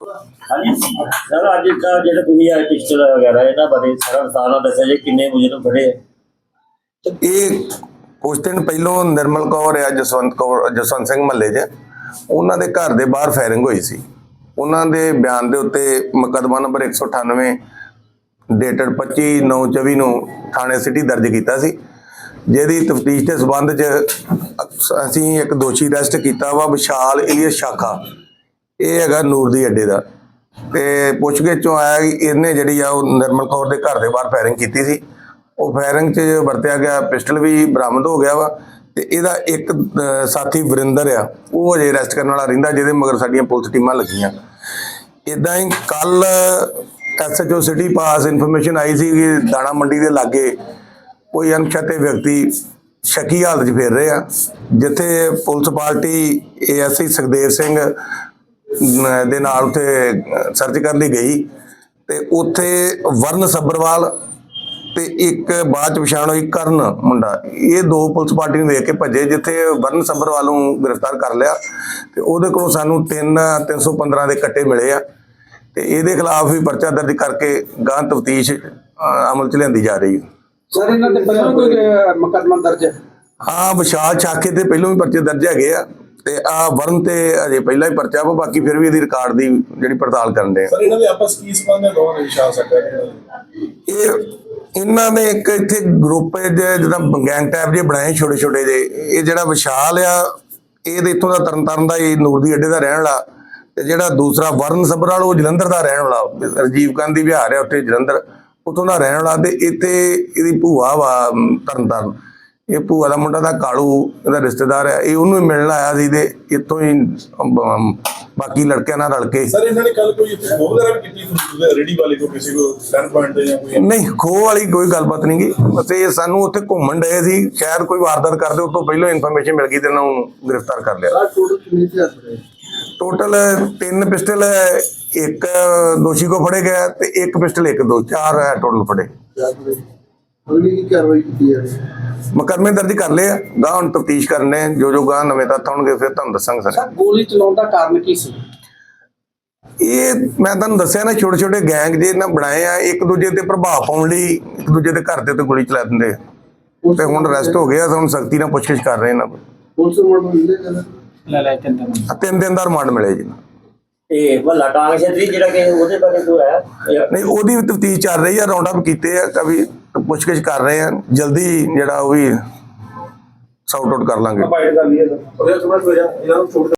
ਹਾਂਜੀ ਸਰ, ਅੱਜ ਦਾ ਜਿਹੜਾ ਤੁਸੀਂ ਆ ਪਿਸਟਲ ਵਗੈਰਾ ਇਹਨਾਂ ਬਾਰੇ ਸਾਰਾ ਵਿਸਤਾਰ ਦੱਸਿਆ ਜੀ, ਕਿੰਨੇ ਮੁਜਰਮ ਫੜੇ ਇਹ ਕੁਝ ਦਿਨ ਪਹਿਲੋਂ ਨਿਰਮਲ ਕੌਰ ਆ, ਜਸਵੰਤ ਕੌਰ, ਜਸਵੰਤ ਸਿੰਘ ਮਹੱਲੇ 'ਚ। ਉਹਨਾਂ ਦੇ ਘਰ ਦੇ ਬਾਹਰ ਫਾਇਰਿੰਗ ਹੋਈ ਸੀ। ਉਹਨਾਂ ਦੇ ਬਿਆਨ ਦੇ ਉੱਤੇ ਮੁਕੱਦਮਾ ਨੰਬਰ 198 ਡੇਟਡ 25/9/24 ਨੂੰ ਥਾਣੇ ਸਿਟੀ ਦਰਜ ਕੀਤਾ ਸੀ। ਜਿਹਦੀ ਤਫਤੀਸ਼ ਦੇ ਸਬੰਧ 'ਚ ਅਸੀਂ ਇੱਕ ਦੋਸ਼ੀ ਅਰੈਸਟ ਕੀਤਾ ਵਾ, ਵਿਸ਼ਾਲ ਇਲੀਅਸ ਸ਼ਾਖਾ। ਇਹ ਹੈਗਾ ਨੂਰ ਦੀ ਅੱਡੇ ਦਾ। ਤੇ ਪੁੱਛਗਿੱਛ ਚੋਂ ਆਇਆ ਕਿ ਇਹਨੇ ਜਿਹੜੀ ਆ ਉਹ ਨਿਰਮਲ ਕੌਰ ਦੇ ਘਰ ਦੇ ਬਾਹਰ ਫਾਇਰਿੰਗ ਕੀਤੀ ਸੀ। ਉਹ ਫਾਇਰਿੰਗ 'ਚ ਵਰਤਿਆ ਗਿਆ ਪਿਸਟਲ ਵੀ ਬਰਾਮਦ ਹੋ ਗਿਆ ਵਾ ਤੇ ਇਹਦਾ ਇੱਕ ਸਾਥੀ ਵਰਿੰਦਰ ਆ, ਉਹ ਅਜੇ ਅਰੈਸਟ ਕਰਨ ਵਾਲਾ ਰਹਿੰਦਾ ਜਿਹਦੇ ਮਗਰ ਸਾਡੀਆਂ ਪੁਲਿਸ ਟੀਮਾਂ ਲੱਗੀਆਂ। ਇਦਾਂ ਹੀ ਕੱਲ ਐਸਐਚਓ ਸਿਟੀ ਪਾਸ ਇਨਫੋਰਮੇਸ਼ਨ ਆਈ ਸੀ ਕਿ ਦਾਣਾ ਮੰਡੀ ਦੇ ਲਾਗੇ ਕੋਈ ਅਣਪਛਾਤੇ ਵਿਅਕਤੀ ਸ਼ੱਕੀ ਹਾਲਤ 'ਚ ਫਿਰ ਰਹੇ ਆ ਜਿੱਥੇ police party ASI Sukhdev Singh ਦੇ ਨਾਲ ਉੱਥੇ ਸਰਚ ਕਰਨ ਲਈ ਗਈ। ਤੇ ਉੱਥੇ ਵਰਨ ਸੱਬਰਵਾਲ ਤੇ ਇੱਕ ਬਾਅਦ ਚ ਪਛਾਣ ਹੋਈ ਕਰਨ ਮੁੰਡਾ। ਇਹ ਦੋ ਪੁਲਿਸ ਪਾਰਟੀ ਨੂੰ ਵੇਖ ਕੇ ਭੱਜੇ ਜਿੱਥੇ ਵਰਨ ਸੱਬਰਵਾਲ ਨੂੰ ਗ੍ਰਿਫਤਾਰ ਕਰ ਲਿਆ। ਤੇ ਉਹਦੇ ਕੋਲੋਂ ਸਾਨੂੰ 3 315 ਦੇ ਕੱਟੇ ਮਿਲੇ ਆ। ਤੇ ਇਹਦੇ ਖਿਲਾਫ ਵੀ ਪਰਚਾ ਦਰਜ ਕਰਕੇ ਗਾਂ ਤਫਤੀਸ਼ ਅਮਲ ਚ ਲਿਆਂਦੀ ਜਾ ਰਹੀ ਹੈ। ਸਰ ਇਹਨਾਂ ਤੇ ਪਹਿਲਾਂ ਕੋਈ ਮੁਕੱਦਮਾ ਦਰਜ ਹੈ? ਹਾਂ ਵਿਸ਼ਾਲ ਛਾਕੇ ਤੇ ਪਹਿਲਾਂ ਵੀ ਪਰਚੇ ਦਰਜ ਹੈਗੇ ਆ। ਤੇ ਆ ਵਰਨ ਤੇ ਅਜੇ ਪਹਿਲਾਂ ਹੀ ਪਰਚਾ ਵਾ ਬਾਕੀ ਫਿਰ ਵੀ ਇਹਦੀ ਰਿਕਾਰਡ ਦੀ ਜਿਹੜੀ ਪੜਤਾਲ ਕਰਨ ਦੇ ਸਰ ਇਹਨਾਂ ਦੇ ਆਪਸ ਕੀ ਸੰਬੰਧ ਹੈ ਦੋਵਾਂ ਦੇ ਵਿਸ਼ਾਲ ਸਕਦਾ ਹੈ ਇਹ ਇਹਨਾਂ ਨੇ ਇੱਕ ਇੱਥੇ ਗਰੁੱਪ ਜਿਹਦਾ ਗੈਂਗ ਟਾਈਪ ਜਿਹੇ ਬਣਾਏ ਛੋਟੇ ਛੋਟੇ ਜੇ ਇਹ ਜਿਹੜਾ ਵਿਸ਼ਾਲ ਆ ਇਹ ਤੇ ਇੱਥੋਂ ਦਾ ਤਰਨਤਾਰਨ ਦਾ ਇਹ ਨੂਰ ਦੀ ਅੱਡੇ ਦਾ ਰਹਿਣ ਵਾਲਾ। ਤੇ ਜਿਹੜਾ ਦੂਸਰਾ ਵਰਨ ਸਬਰਾਲ ਉਹ ਜਲੰਧਰ ਦਾ ਰਹਿਣ ਵਾਲਾ। ਰਜੀਵ ਗਾਂਧੀ ਵਿਹਾਰ ਹੈ ਉੱਥੇ ਜਲੰਧਰ। ਉੱਥੋਂ ਦਾ ਰਹਿਣ ਵਾਲਾ ਤੇ ਇੱਥੇ ਇਹਦੀ ਭੂਆ ਵਾ ਅਮ, ਤਰਨਤਾਰਨ। ਇਹ ਭੂਆ ਦਾ ਮੁੰਡਾ ਦਾ ਕਾਲੂ ਇਹਦਾ ਰਿਸ਼ਤੇਦਾਰ ਹੈ। ਇਹ ਉਹਨੂੰ ਹੀ ਮਿਲਣ ਆਇਆ ਸੀ ਤੇ ਇੱਥੋਂ ਹੀ ਅਮ, ਬਾਕੀ ਲੜਕਿਆਂ ਨਾਲ ਰਲ ਕੇ। ਸਰ ਇਹਨਾਂ ਨੇ ਕੱਲ ਕੋਈ ਇੱਥੇ ਖੋਹ ਵਗੈਰਾ ਵੀ ਕੀਤੀ ਫਰੂਟ ਰੇੜੀ ਵਾਲੇ ਕੋ ਕਿਸੇ ਕੋ ਸਟੈਂਡ ਪੁਆਇੰਟ ਤੇ ਜਾਂ ਕੋਈ? ਨਹੀਂ ਖੋਹ ਵਾਲੀ ਕੋਈ ਗੱਲਬਾਤ ਨਹੀਂ ਗੀ ਬਸ ਇਹ ਸਾਨੂੰ ਉੱਥੇ ਘੁੰਮਣ ਡਏ ਸੀ। ਸ਼ਾਇਦ ਕੋਈ ਵਾਰਦਾਤ ਕਰਦੇ ਉਸ ਤੋਂ ਪਹਿਲਾਂ ਇਨਫੋਰਮੇਸ਼ਨ ਮਿਲ ਗਈ ਤੇ ਇਹਨਾਂ ਨੂੰ ਗ੍ਰਿਫਤਾਰ ਕਰ ਲਿਆ। ਸਰ ਟੋਟਲ ਕਿੰਨੇ ਟੋਟਲ ਤਿੰਨ ਪਿਸਟਲ ਇੱਕ ਦੋਸ਼ੀ ਕੋ ਫੜੇ ਗਿਆ ਤੇ ਇੱਕ ਪਿਸਟਲ ਇੱਕ ਦੋ ਚਾਰ ਹੈ ਟੋਟਲ ਫੜੇ। ਅਗਲੀ ਕੀ ਕਾਰਵਾਈ ਕੀਤੀ ਜਾ ਰਹੀ ਹੈ ਮੁਕੱਦਮੇ ਦਰਜ ਕਰ ਲਏ ਆ। ਗਾਂ ਹੁਣ ਤਫਤੀਸ਼ ਕਰਨੇ ਆ। ਜੋ ਜੋ ਗਾਂ ਨਵੇਂ ਤੱਥ ਹੋਣਗੇ ਫਿਰ ਤੁਹਾਨੂੰ ਦੱਸਾਂਗੇ ਸਰ। ਸਰ ਗੋਲੀ ਚਲਾਉਣ ਦਾ ਕਾਰਨ ਕੀ ਸੀ? ਇਹ ਮੈਂ ਤੁਹਾਨੂੰ ਦੱਸਿਆ ਨਾ ਛੋਟੇ ਛੋਟੇ ਗੈਂਗ ਜੇ ਇਹਨਾਂ ਬਣਾਏ ਆ ਇੱਕ ਦੂਜੇ ਤੇ ਪ੍ਰਭਾਵ ਪਾਉਣ ਲਈ ਇੱਕ ਦੂਜੇ ਦੇ ਘਰ ਦੇ ਉੱਤੇ ਗੋਲੀ ਚਲਾ ਦਿੰਦੇ ਆ। ਤੇ ਹੁਣ ਅਰੈਸਟ ਹੋ ਗਿਆ ਹੁਣ ਸਖਤੀ ਨਾਲ ਪੁੱਛਗਿੱਛ ਕਰ ਰਹੇ ਇਹਨਾਂ ਕੋਲ। ਪੁਲਿਸ ਨੂੰ ਮਿਲਦੇ ਜਨਾ ਆ ਤਿੰਨ ਦਿਨ ਦਾ ਰਿਮਾਂਡ ਮਿਲੇ ਜੀ। ਇਹ ਵੱਲਾ ਟਾਂਗ ਛੇਤਰੀ ਜਿਹੜਾ ਕਿ ਉਹਦੇ ਬਾਰੇ ਕੋਈ ਹੈ? ਇਹ ਨਹੀਂ ਉਹਦੀ ਵੀ ਤਫਤੀਸ਼ ਚੱਲ ਰਹੀ ਆ ਰਾਉਂਡ ਅਪ ਕੀਤੇ ਆ ਕਵੀ। ਪੁੱਛਗਿੱਛ ਕਰ ਰਹੇ ਹਾਂ ਜਲਦੀ ਜਿਹੜਾ ਉਹ ਵੀ ਸੌਟ ਆਊਟ ਕਰ ਲਾਂਗੇ।